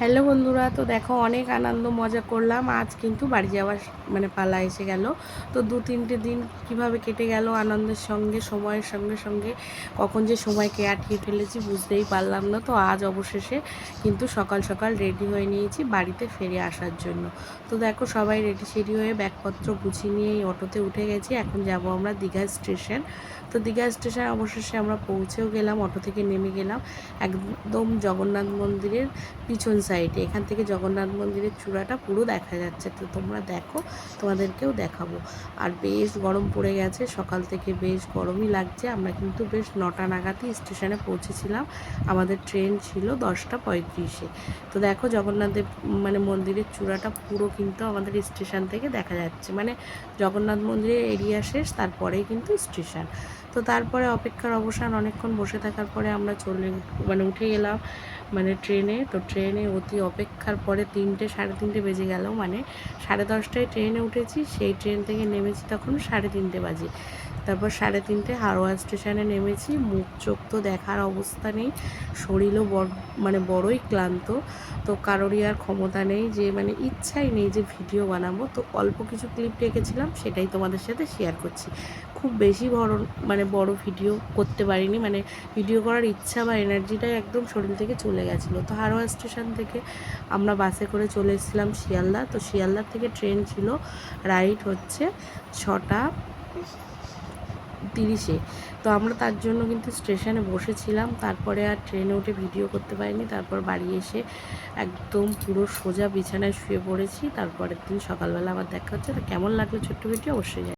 Hello বন্ধুরা, তো দেখো অনেক আনন্দ, মজা করলাম। আজ কিন্তু বাড়ি যাওয়ার মানে পালা এসে গেল। তো দু তিনটে দিন কীভাবে কেটে গেল, আনন্দের সঙ্গে, সময়ের সঙ্গে সঙ্গে, কখন যে সময়কে আটকে ফেলেছি বুঝতেই পারলাম না। তো আজ অবশেষে কিন্তু সকাল সকাল রেডি হয়ে নিয়েছি বাড়িতে ফিরে আসার জন্য। তো দেখো সবাই রেডি সেডি হয়ে ব্যাগপত্র গুছিয়ে নিয়ে এই অটোতে উঠে গেছি। এখন যাব আমরা দীঘা স্টেশন। তো দীঘা স্টেশন অবশেষে আমরা পৌঁছেও গেলাম, অটো থেকে নেমে গেলাম। একদম জগন্নাথ মন্দিরের পিছন সাইডে। এখান থেকে জগন্নাথ মন্দিরের চূড়াটা পুরো দেখা যাচ্ছে। তো তোমরা দেখো, তোমাদেরকেও দেখাবো। আর বেশ গরম পড়ে গেছে, সকাল থেকে বেশ গরমই লাগছে। আমরা কিন্তু বেশ নটা নাগাদই স্টেশনে পৌঁছেছিলাম। আমাদের ট্রেন ছিল দশটা পঁয়ত্রিশে। তো দেখো জগন্নাথদেব মানে মন্দিরের চূড়াটা পুরো কিন্তু আমাদের স্টেশন থেকে দেখা যাচ্ছে। মানে জগন্নাথ মন্দিরের এরিয়া শেষ, তারপরেই কিন্তু স্টেশন। তো তারপরে অপেক্ষার অবসান, অনেকক্ষণ বসে থাকার পরে আমরা চলে মানে উঠে গেলাম মানে ট্রেনে। তো ট্রেনে অতি অপেক্ষার পরে তিনটে, সাড়ে তিনটে বেজে গেল। মানে সাড়ে দশটায় ট্রেনে উঠেছি, সেই ট্রেন থেকে নেমেছি তখন সাড়ে তিনটে বাজে। তারপর সাড়ে তিনটে হাওড়া স্টেশনে নেমেছি। মুখ চোখ তো দেখার অবস্থা নেই। শরীরও বড় মানে বড়ই ক্লান্ত। তো কারোরই আর ক্ষমতা নেই যে মানে ইচ্ছাই নেই যে ভিডিও বানাবো। তো অল্প কিছু ক্লিপ রেখেছিলাম, সেটাই তোমাদের সাথে শেয়ার করছি। খুব বেশি বড় মানে বড় ভিডিও করতে পারিনি মানে ভিডিও করার ইচ্ছা বা এনার্জিটাই একদম শরীর থেকে চলে গেছিল। তো হারোয়া স্টেশন থেকে আমরা বাসে করে চলে এসেছিলাম শিয়ালদা। তো শিয়ালদার থেকে ট্রেন ছিল রাইট হচ্ছে ছটা তিরিশে। তো আমরা তার জন্য কিন্তু স্টেশনে বসেছিলাম। তারপরে আর ট্রেনে উঠে ভিডিও করতে পারিনি। তারপর বাড়ি এসে একদম পুরো সোজা বিছানায় শুয়ে পড়েছি। তারপরের দিন সকালবেলা আবার দেখা হচ্ছে। তো কেমন লাগল ছোট্ট ভিডিও? অবশ্যই।